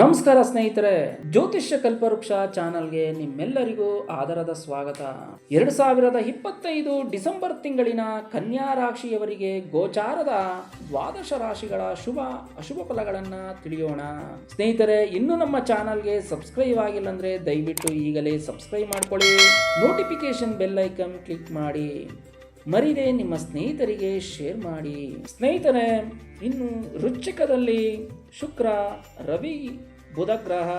ನಮಸ್ಕಾರ ಸ್ನೇಹಿತರೆ, ಜ್ಯೋತಿಷ್ಯ ಕಲ್ಪವೃಕ್ಷ ಚಾನಲ್ಗೆ ನಿಮ್ಮೆಲ್ಲರಿಗೂ ಆದರದ ಸ್ವಾಗತ. ಎರಡು ಸಾವಿರದ ಇಪ್ಪತ್ತೈದು ಡಿಸೆಂಬರ್ ತಿಂಗಳಿನ ಕನ್ಯಾ ರಾಶಿಯವರಿಗೆ ಗೋಚಾರದ ದ್ವಾದಶ ರಾಶಿಗಳ ಶುಭ, ಅಶುಭ ಫಲಗಳನ್ನ ತಿಳಿಯೋಣ. ಸ್ನೇಹಿತರೆ, ಇನ್ನು ನಮ್ಮ ಚಾನಲ್ಗೆ ಸಬ್ಸ್ಕ್ರೈಬ್ ಆಗಿಲ್ಲ ಅಂದ್ರೆ ದಯವಿಟ್ಟು ಈಗಲೇ ಸಬ್ಸ್ಕ್ರೈಬ್ ಮಾಡ್ಕೊಳ್ಳಿ. ನೋಟಿಫಿಕೇಶನ್ ಬೆಲ್ ಐಕನ್ ಕ್ಲಿಕ್ ಮಾಡಿ. ಮರಿದೆ ನಿಮ್ಮ ಸ್ನೇಹಿತರಿಗೆ ಶೇರ್ ಮಾಡಿ. ಸ್ನೇಹಿತರೆ, ಇನ್ನು ರುಚಿಕದಲ್ಲಿ ಶುಕ್ರ, ರವಿ ಬುಧ ಗ್ರಹ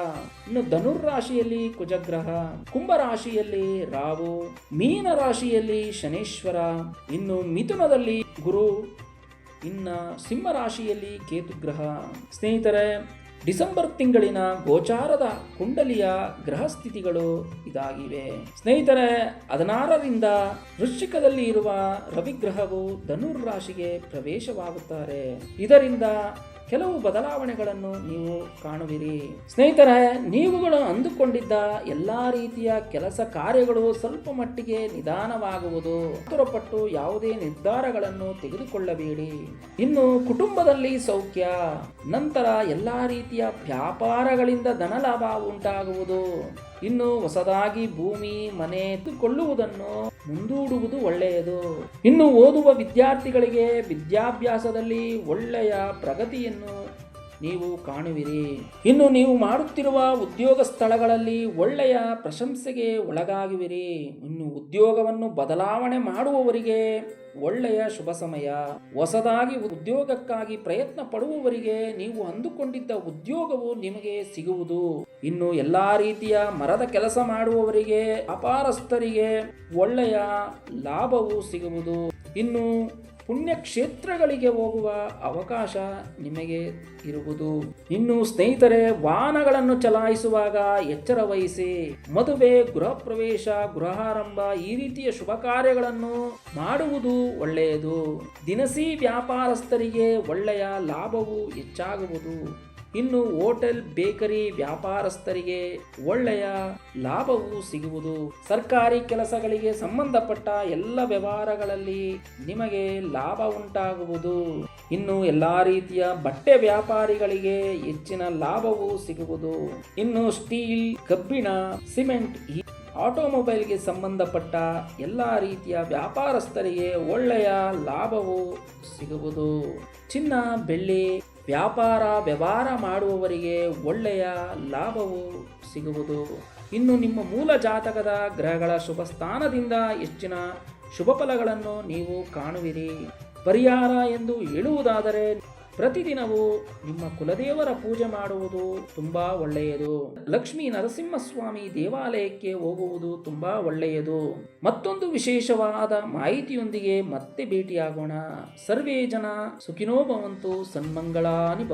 ಇನ್ನು ಧನುರ್ ರಾಶಿಯಲ್ಲಿ ಕುಜಗ್ರಹ ಕುಂಭ ರಾಶಿಯಲ್ಲಿ ರಾವು ಮೀನ ರಾಶಿಯಲ್ಲಿ ಶನೇಶ್ವರ, ಇನ್ನು ಮಿಥುನದಲ್ಲಿ ಗುರು, ಇನ್ನ ಸಿಂಹ ರಾಶಿಯಲ್ಲಿ ಕೇತು ಗ್ರಹ ಸ್ನೇಹಿತರೆ ಡಿಸೆಂಬರ್ ತಿಂಗಳಿನ ಗೋಚಾರದ ಕುಂಡಲಿಯ ಗ್ರಹ ಸ್ಥಿತಿಗಳು ಇದಾಗಿವೆ. ಸ್ನೇಹಿತರೆ, ಹದಿನಾರರಿಂದ ವೃಶ್ಚಿಕದಲ್ಲಿ ಇರುವ ರವಿಗ್ರಹವು ಧನುರ್ ರಾಶಿಗೆ ಪ್ರವೇಶವಾಗುತ್ತಾರೆ. ಇದರಿಂದ ಕೆಲವು ಬದಲಾವಣೆಗಳನ್ನು ನೀವು ಕಾಣುವಿರಿ. ಸ್ನೇಹಿತರೆ, ನೀವುಗಳು ಅಂದುಕೊಂಡಿದ್ದ ಎಲ್ಲಾ ರೀತಿಯ ಕೆಲಸ ಕಾರ್ಯಗಳು ಸ್ವಲ್ಪ ಮಟ್ಟಿಗೆ ನಿಧಾನವಾಗುವುದು. ಆತುರಪಟ್ಟು ಯಾವುದೇ ನಿರ್ಧಾರಗಳನ್ನು ತೆಗೆದುಕೊಳ್ಳಬೇಡಿ. ಇನ್ನು ಕುಟುಂಬದಲ್ಲಿ ಸೌಖ್ಯ, ನಂತರ ಎಲ್ಲಾ ರೀತಿಯ ವ್ಯಾಪಾರಗಳಿಂದ ಧನಲಾಭ ಉಂಟಾಗುವುದು. ಇನ್ನು ಹೊಸದಾಗಿ ಭೂಮಿ, ಮನೆ ಕೊಳ್ಳುವುದನ್ನು ಮುಂದೂಡುವುದು ಒಳ್ಳೆಯದು. ಇನ್ನು ಓದುವ ವಿದ್ಯಾರ್ಥಿಗಳಿಗೆ ವಿದ್ಯಾಭ್ಯಾಸದಲ್ಲಿ ಒಳ್ಳೆಯ ಪ್ರಗತಿಯನ್ನು ನೀವು ಕಾಣುವಿರಿ. ಇನ್ನು ನೀವು ಮಾಡುತ್ತಿರುವ ಉದ್ಯೋಗ ಸ್ಥಳಗಳಲ್ಲಿ ಒಳ್ಳೆಯ ಪ್ರಶಂಸೆಗೆ ಒಳಗಾಗುವಿರಿ. ಇನ್ನು ಉದ್ಯೋಗವನ್ನು ಬದಲಾವಣೆ ಮಾಡುವವರಿಗೆ ಒಳ್ಳೆಯ ಶುಭ ಸಮಯ. ಹೊಸದಾಗಿ ಉದ್ಯೋಗಕ್ಕಾಗಿ ಪ್ರಯತ್ನ ಪಡುವವರಿಗೆ ನೀವು ಅಂದುಕೊಂಡಿದ್ದ ಉದ್ಯೋಗವು ನಿಮಗೆ ಸಿಗುವುದು. ಇನ್ನು ಎಲ್ಲಾ ರೀತಿಯ ಮರದ ಕೆಲಸ ಮಾಡುವವರಿಗೆ, ಅಪಾರಸ್ಥರಿಗೆ ಒಳ್ಳೆಯ ಲಾಭವು ಸಿಗುವುದು. ಇನ್ನು ಪುಣ್ಯಕ್ಷೇತ್ರಗಳಿಗೆ ಹೋಗುವ ಅವಕಾಶ ನಿಮಗೆ ಇರುವುದು. ಇನ್ನು ಸ್ನೇಹಿತರೆ, ವಾಹನಗಳನ್ನು ಚಲಾಯಿಸುವಾಗ ಎಚ್ಚರ ವಹಿಸಿ. ಮದುವೆ ಗೃಹ ಪ್ರವೇಶ ಗೃಹಾರಂಭ ಈ ರೀತಿಯ ಶುಭ ಕಾರ್ಯಗಳನ್ನು ಮಾಡುವುದು ಒಳ್ಳೆಯದು. ದಿನಸಿ ವ್ಯಾಪಾರಸ್ಥರಿಗೆ ಒಳ್ಳೆಯ ಲಾಭವು ಹೆಚ್ಚಾಗುವುದು. ಇನ್ನು ಹೋಟೆಲ್, ಬೇಕರಿ ವ್ಯಾಪಾರಸ್ಥರಿಗೆ ಒಳ್ಳೆಯ ಲಾಭವು ಸಿಗುವುದು. ಸರ್ಕಾರಿ ಕೆಲಸಗಳಿಗೆ ಸಂಬಂಧಪಟ್ಟ ಎಲ್ಲ ವ್ಯವಹಾರಗಳಲ್ಲಿ ನಿಮಗೆ ಲಾಭ ಉಂಟಾಗುವುದು. ಇನ್ನು ಎಲ್ಲ ರೀತಿಯ ಬಟ್ಟೆ ವ್ಯಾಪಾರಿಗಳಿಗೆ ಹೆಚ್ಚಿನ ಲಾಭವು ಸಿಗುವುದು. ಇನ್ನು ಸ್ಟೀಲ್, ಕಬ್ಬಿಣ, ಸಿಮೆಂಟ್ ಆಟೋಮೊಬೈಲ್ಗೆ ಸಂಬಂಧಪಟ್ಟ ಎಲ್ಲ ರೀತಿಯ ವ್ಯಾಪಾರಸ್ಥರಿಗೆ ಒಳ್ಳೆಯ ಲಾಭವು ಸಿಗುವುದು. ಚಿನ್ನ, ಬೆಳ್ಳಿ ವ್ಯಾಪಾರ, ವ್ಯವಹಾರ ಮಾಡುವವರಿಗೆ ಒಳ್ಳೆಯ ಲಾಭವು ಸಿಗುವುದು. ಇನ್ನು ನಿಮ್ಮ ಮೂಲ ಜಾತಕದ ಗ್ರಹಗಳ ಶುಭ ಸ್ಥಾನದಿಂದ ಹೆಚ್ಚಿನ ಶುಭ ಫಲಗಳನ್ನು ನೀವು ಕಾಣುವಿರಿ. ಪರಿಹಾರ ಎಂದು ಹೇಳುವುದಾದರೆ ಪ್ರತಿದಿನವೂ ನಿಮ್ಮ ಕುಲದೇವರ ಪೂಜೆ ಮಾಡುವುದು ತುಂಬಾ ಒಳ್ಳೆಯದು. ಲಕ್ಷ್ಮೀ ನರಸಿಂಹಸ್ವಾಮಿ ದೇವಾಲಯಕ್ಕೆ ಹೋಗುವುದು ತುಂಬಾ ಒಳ್ಳೆಯದು. ಮತ್ತೊಂದು ವಿಶೇಷವಾದ ಮಾಹಿತಿಯೊಂದಿಗೆ ಮತ್ತೆ ಭೇಟಿಯಾಗೋಣ. ಸರ್ವೇ ಜನ ಸುಖಿನೋ ಭವಂತು, ಸನ್ಮಂಗಳಾನಿ